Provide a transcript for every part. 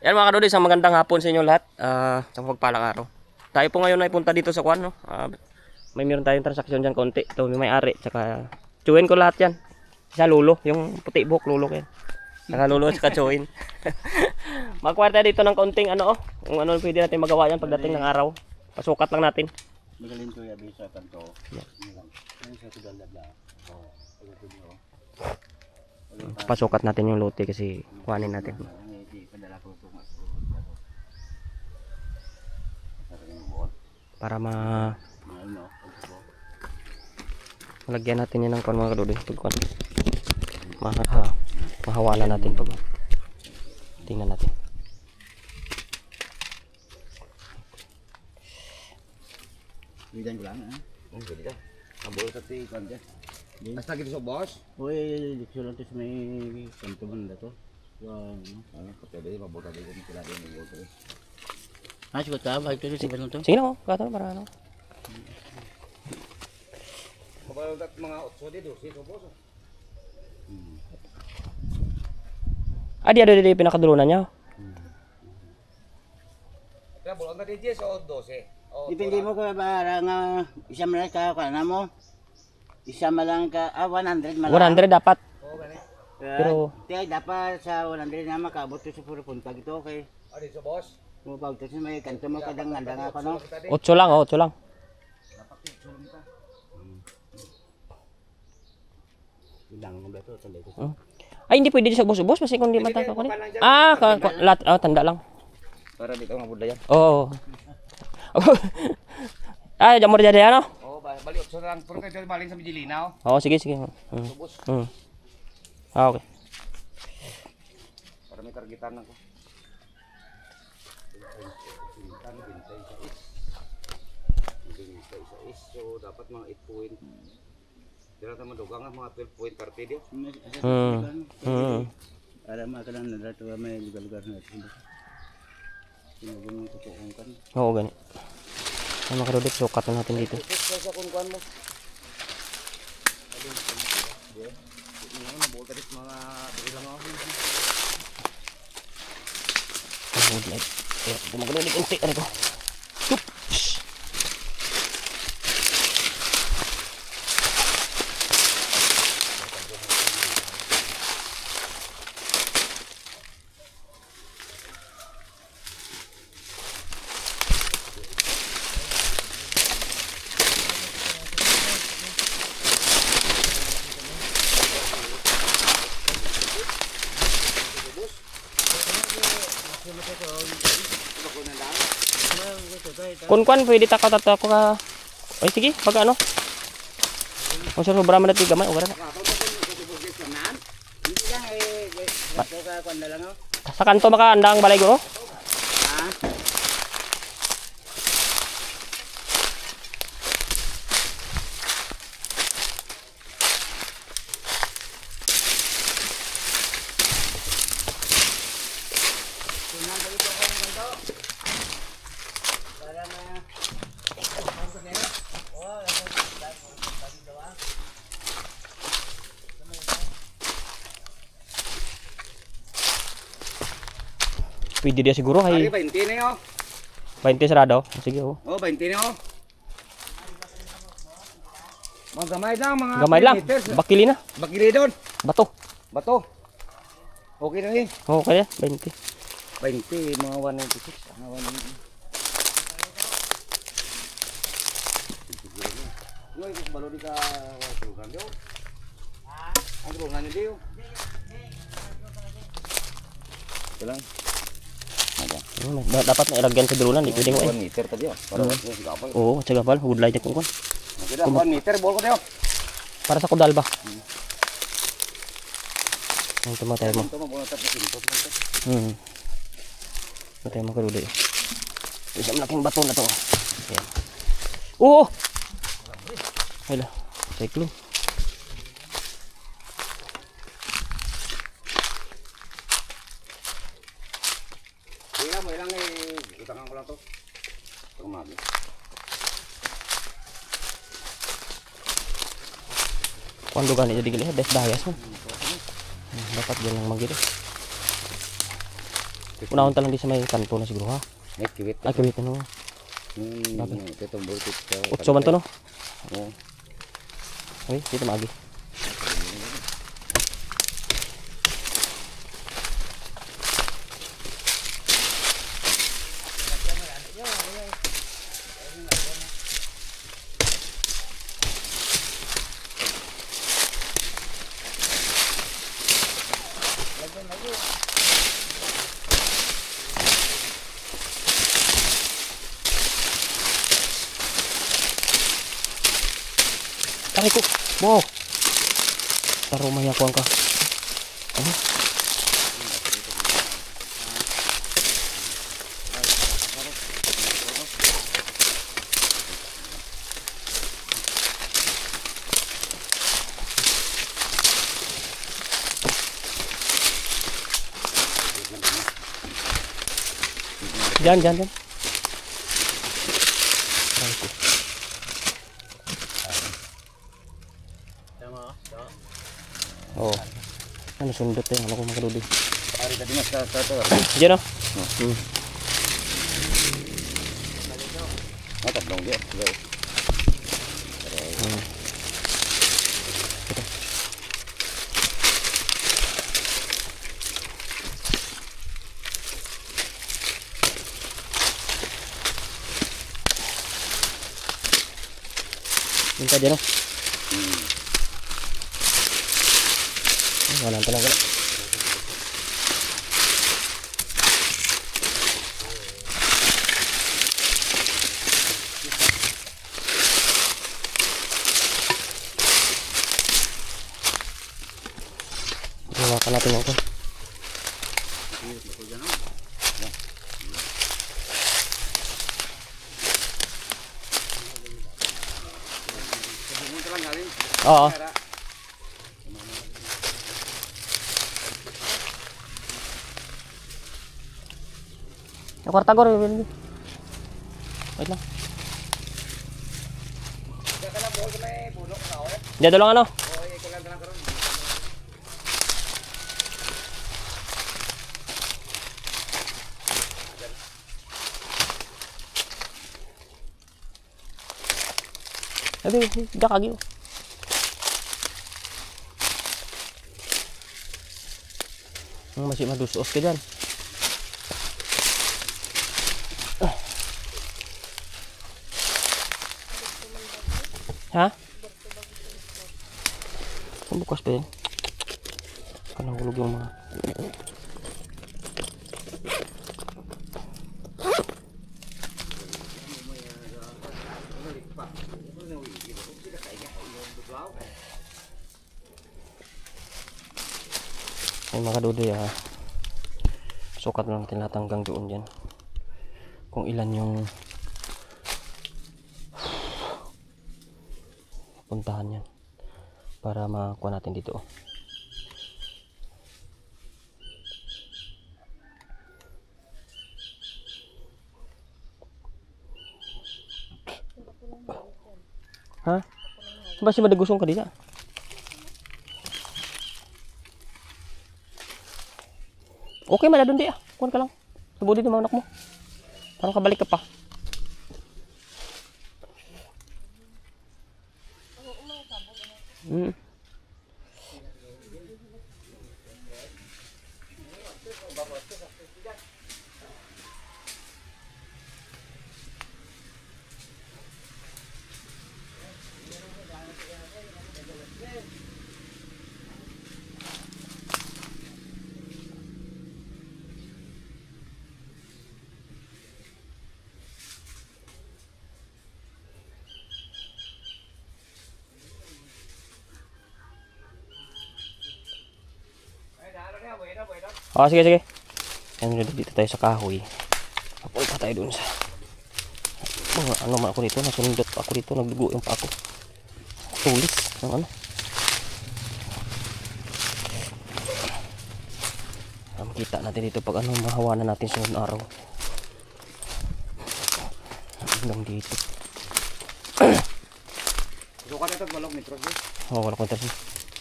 Yan mga kadodi, isang magandang hapon sa inyo lahat. Ah, sa pagpalang araw. Tayo po ngayon ay punta dito sa Kwan, no? Ah, may meron tayong transaksyon dyan konti. Ito, may may-ari. Tsaka, chewin ko lahat yan. Sa lulo, yung puti buhok lulo ko yan. Saka lulo, tsaka chewin. Magkuha tayo dito ng konting ano, oh. Kung ano pwede natin magawa yan pagdating ng araw. Pasukat lang natin. Magaling ko yabi sa kanto. Oh, niyo. Pasukat natin yung lote kasi kuhanin natin. Ang hindi padala ko to mas. Para yung buot. Para ma Ano, ano. malagyan natin yan ng kwan mga kadodi. Pagkuhan. Maha, mahawalan natin pag tingnan natin. Bidan ko lang ha. Oh, jadi dah. Kabul tapi kan dia. Basta gitu so bos. Uy, dito lang to sa may kanto man dato. Wow. Ano pa tadi mabot tadi ko mikira din yung boto. Ah, siguro ta, ba ito si Balon to? Sige na, oh. Kato para ano. Kabal dat mga 8 dito, si so bos. Ah, di ada di pinakadulunan niya. Kaya bolon tadi 10 o 12. O Dipindi mo ko para nga isa man lang ka kana mo. Isa man lang ka ah 100 man. 100 dapat. Oh, gani. Pero- tiay dapat sa 100 na makabot sa puro punta gito okay. Adi so bos. Mo pag to sa may kanto mo kadang ngandang ako no. 8 lang, oh, 8 lang. Ilang mo dato sa lego. Hmm. Ay, hindi pwede sa kasi kung ko Ah, ka, lat, oh, tanda lang. Para dito yan. Oo. ah, jamur jadi ano? Oh, ba- bali 8 lang. Kayo maling sa. Oo, sige, sige. Hmm. Ah, okay. Para may targetan. So, dapat mga 8 point. Dila tayo madugang nga mga 12 point 30 dia. Hmm. Hmm. Para makalang na dato may lugar-lugar na ito. Sinugong mo tutuong kan. Oo, gani. Ay, mga kadudit, sukat na natin dito. Ito sa mo. Ano. Ang wood light. Kaya, gumagano ulit unti. Ano ko? Kun kwan pwede takaw tato ako ka. Ay sige, pag ano. Kung sa sobra man natin gamay, o gara ka oh. Sa kanto maka andang balay guro. Ha? Pwede dia siguro Ari hay 20 na yo. 20 sarado. Sige oh. Oh, 20 na yo. Mga gamay lang, mga Gamay lang. meters. Bakili na. Bakili doon. Bato. Bato. Okay na eh. Oo, kaya 20. 20, mga 196. Mga 196. Ngoy, kus balo di ka tulungan dio. Ha? Ang tulungan niyo dio. Ito lang. Hmm, da- dapat na ilagyan sa dulunan, di pwede ko eh. 1 meter tadi oh. Para mm. sa gapal. Oo, sa gapal, wood light ko kwan. Okay dah, 1 meter bol ko dio. Para sa kudal ba? Ang tumatay mo. Ito mo bola tap pinto. Hmm. Matay mo karulo eh. Isang malaking bato na to. Ayan. Oo! Hala. Cyclone. Kaya mo ilang eh utangan ko lang to. Tumagi. Kuando gani jadi gili des dayas mo. Hmm, Dapat yan lang magili. Unahon ta lang di sa may kanto na siguro ha. May kiwit. Ay, kawit ano. Hmm, ito itong bulkit. Utso man to no. Oo. Uy, dito maagi. Aray ko. Wow. Taro mayakuan ka. Ano? Diyan, diyan, diyan. Aray ko. Oo. Ano sundot eh. Ano ko makaluli. Ari tadi mas ka ka to. Diyan oh. Hmm. Matap dong dia. Guys. Minta diyan oh. Wala na talaga. Hawakan natin ako. Oo. Yung kwarta ko rin. Wait lang. Diyan lang ano? Sabi, diyan kagi. Hmm, masih madusos ka dyan. Ha? Bukas pa yun. Kanang hulog yung mga... Ay mga dudoy ah. Sukat lang natin lahat hanggang doon dyan. Kung ilan yung puntahan yan para makuha natin dito oh. ha? ba si madagusong ka dito? okay madadun di ah kuhan ka lang sa budi ng mga anak mo parang kabalik ka pa Mm. Oh, sige, sige. Yan, dito tayo sa kahoy. Papunta tayo dun sa... Oh, ano man ako dito, nasundot pa ako dito, nagdugo yung pa ako. Tulis, ng ano. Ah, Makita natin dito pag ano, mahawa na natin sunod na araw. Hanggang dito. So ka ito balok metro wala ko interest.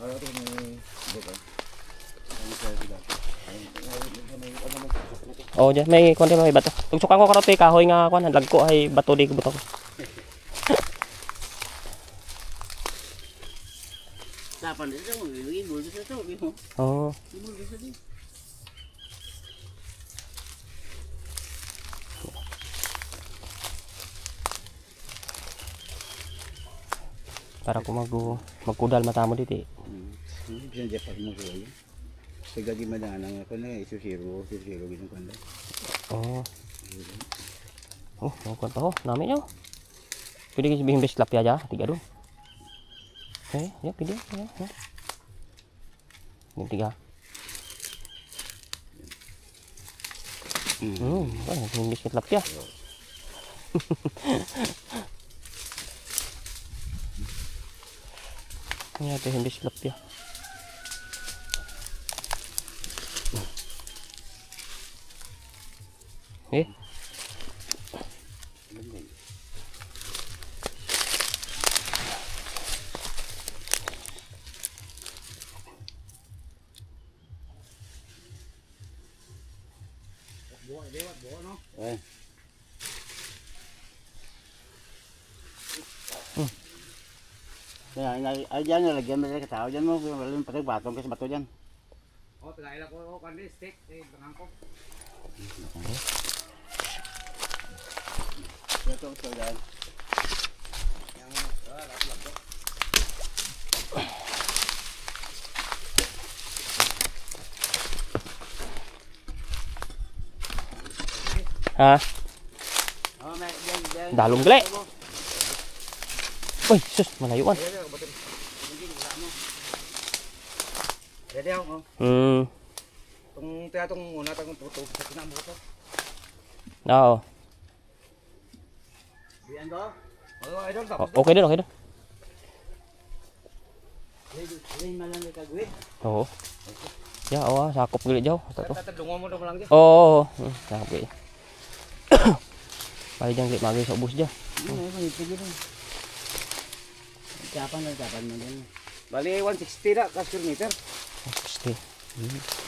Ano to ni Bukan. Ang sa Oo, dyan. May konti may bato. Tugsukan ko karote, kahoy nga kwan. Lag ko ay bato di ko buto. Tapan dito mo, to, mo. Oo. Ibul dito din. Para ko mag magkudal matamo dito eh. Hmm, bisa dapat mo. Sa gagi madana nga ko na isusiro, isusiro ginang kanda. Oo. Oh, mau kwan pa ho. Nami nyo. Pwede kasi bihing best lap ya ja. Tiga doon. Eh, ya pwede. Ya, ya. Yung tiga. Hmm, oh, bihing best lap ya. Ya, bihing best lap ya. Eh, Eh. Kaya ay, dyan, nalagyan mo lang katao dyan mo, wala yung patay batong kasi bato dyan. Oh, tagaila ko oh, kandi stick eh bangang ko. Ito, ito dyan. ha? Oh, may dyan, dyan. Dalong gali. Uy, sus, malayuan. Dede ako. oh. Hmm, Tung tiya tong una tong tuto sa kinamo ko. oo. Diyan ko. Oh, idol O- tapos. Okay din, okay din. Rin malang may kagwit. Oo. Ya, awa, sakop gali jaw. Ito to. Tatadungo mo daw lang di. Oo, oo, oo. Hmm, sakop gali. Pwede dyan gali magay sa ubus dyan. Ano, ano, ito dyan. Kapan na, kapan mo dyan. Bali 160 na ka square meter. 60.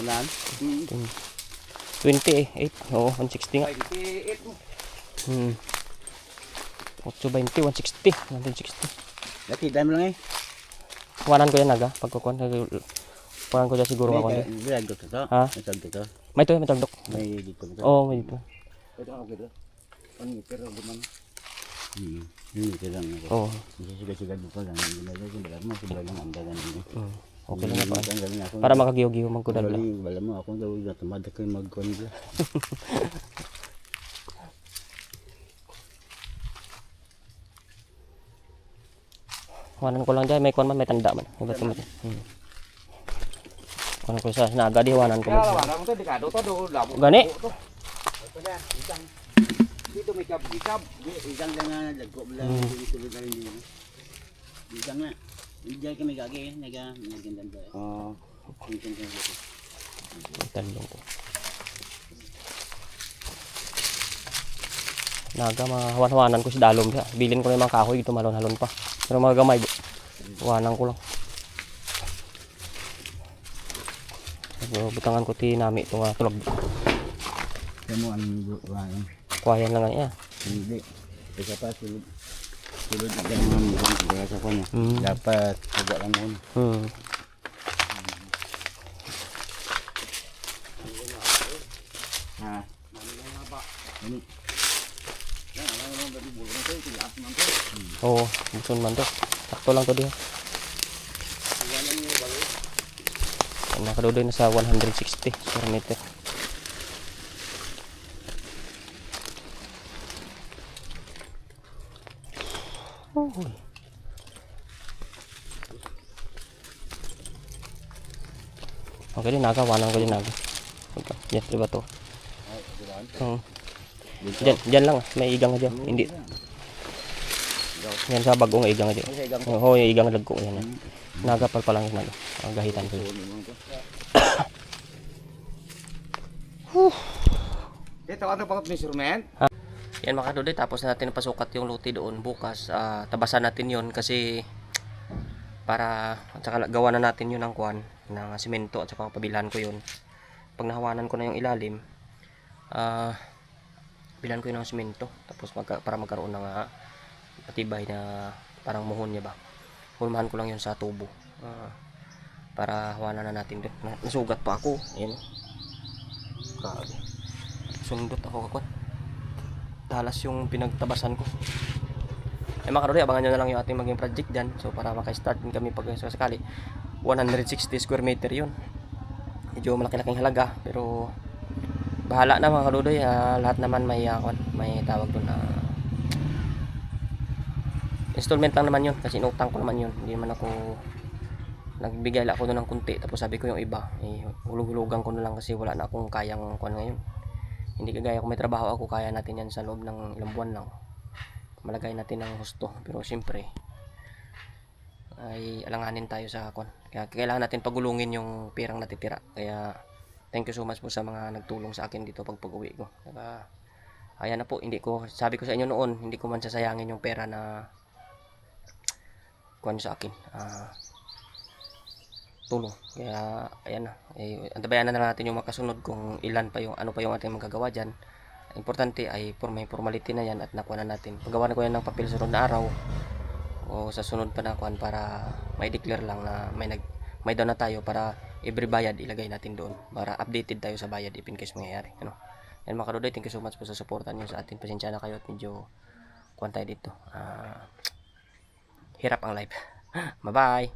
Kalaan? Hmm. 20 eh. 8. Oo, 160 nga. 58 mo. Hmm. 820, 160. 160. Nakita mo lang eh. Kuwanan ko yan naga. Pagkukuhan. Kuwanan ko dyan siguro ako. May bilag ko to. Ha? May tag dito. May to, may tagdok. May dito to. Oo, may dito. Ito ako gito. Ano meter di man. Hmm. Yun, ito lang ako. Oo. Siga-siga dito lang. Mo, sobra lang ang dagan dito. Hmm. Okay lang galing ako. Para makagiyo-giyo magkudal lang. Bali, balam mo, ako daw na tumada kayo mag-kuhan dyan. Kuwanan ko lang dyan. May kuwan man, may tanda man. May bato man. Hmm. Kuwanan ko sa naga di, kuwanan ko man. wala mo to dekado to do labo. Gani? Na, dito may kab ikab. Isang lang nga nagko mo lang. Tulog na rin dito. Isang na. Diyan kami gagi eh. Naga, nagandang tayo. Oh. Tingin ko dito. Talong ko. Naga, mga hawan-hawanan ko si Dalom siya. Bilin ko na yung mga kahoy, ito malon-halon pa. Pero mga gamay, hawanan ko lang. So, butangan ko ti nami ito nga tulog. Kaya mo ang buwan. Kuwayan lang nga niya. Hindi. Isa pa sulod. Sulod ka ng mga mga kaya sa kanya. Hmm. Dapat suga lang mo. Hmm. Ha? Ano? Oo, gusto man to. Sakto lang to diha. Nakadudoy na sa 160 square meter. Uy. Okay din, nagawanan ko din naga. Okay. Yan, diba to? Oo. Diyan, diyan lang, may igang dyan. Hindi. Yan sa bagong igang dyan. Oo, yung igang lag ko. Yan, yan. Nagapal pa lang yung naga. Ang gahitan ko. Ito ano pa measurement? Yan mga kadudoy, tapos natin pasukat yung luti doon bukas. ah, tabasan natin yon kasi para at saka gawa na natin yun ng kuan ng simento at saka pabilhan ko yun pag nahawanan ko na yung ilalim, ah, bilan ko yun ng simento. Tapos magka, para magkaroon ng ah, patibay na parang muhon niya ba. Hulmahan ko lang yun sa tubo. Ah, para hawanan na natin doon. Na, nasugat pa ako. Ayan. Grabe. Sundot ako kakot. Talas yung pinagtabasan ko. Eh mga karori, abangan nyo na lang yung ating maging project dyan. So para maka-start din kami pag sakali. 160 square meter yun. Medyo malaki-laking halaga. Pero bahala na mga kaludoy. ah, lahat naman may, uh, may tawag doon na installment lang naman yun. Kasi inutang ko naman yun. Hindi naman ako nagbigay lang ako doon ng kunti. Tapos sabi ko yung iba, eh, hulug-hulugan ko na lang kasi wala na akong kayang kuan ngayon. Hindi kagaya kung may trabaho ako, kaya natin yan sa loob ng ilang buwan lang malagay natin ng husto pero siyempre ay alanganin tayo sa kon kaya kailangan natin pagulungin yung pirang natitira. Kaya thank you so much po sa mga nagtulong sa akin dito pag pag-uwi ko. Saka, ayan na po. Hindi ko sabi ko sa inyo noon hindi ko man sasayangin yung pera na kuha sa akin. Ah, tulong. Kaya ayan na. Eh, antabayan na natin yung makasunod kung ilan pa yung ano pa yung ating magagawa dyan. Importante ay for may formality na yan at nakuha na natin. Paggawa na ko yan ng papel sunod na araw o sa sunod pa na kuhan para may declare lang na may nag may down na tayo para every bayad ilagay natin doon para updated tayo sa bayad if in case mangyayari ano? Yan mga karudoy thank you so much po sa suporta niyo sa atin. Pasensya na kayo at medyo kuhan tayo dito. Ah, hirap ang life. Bye bye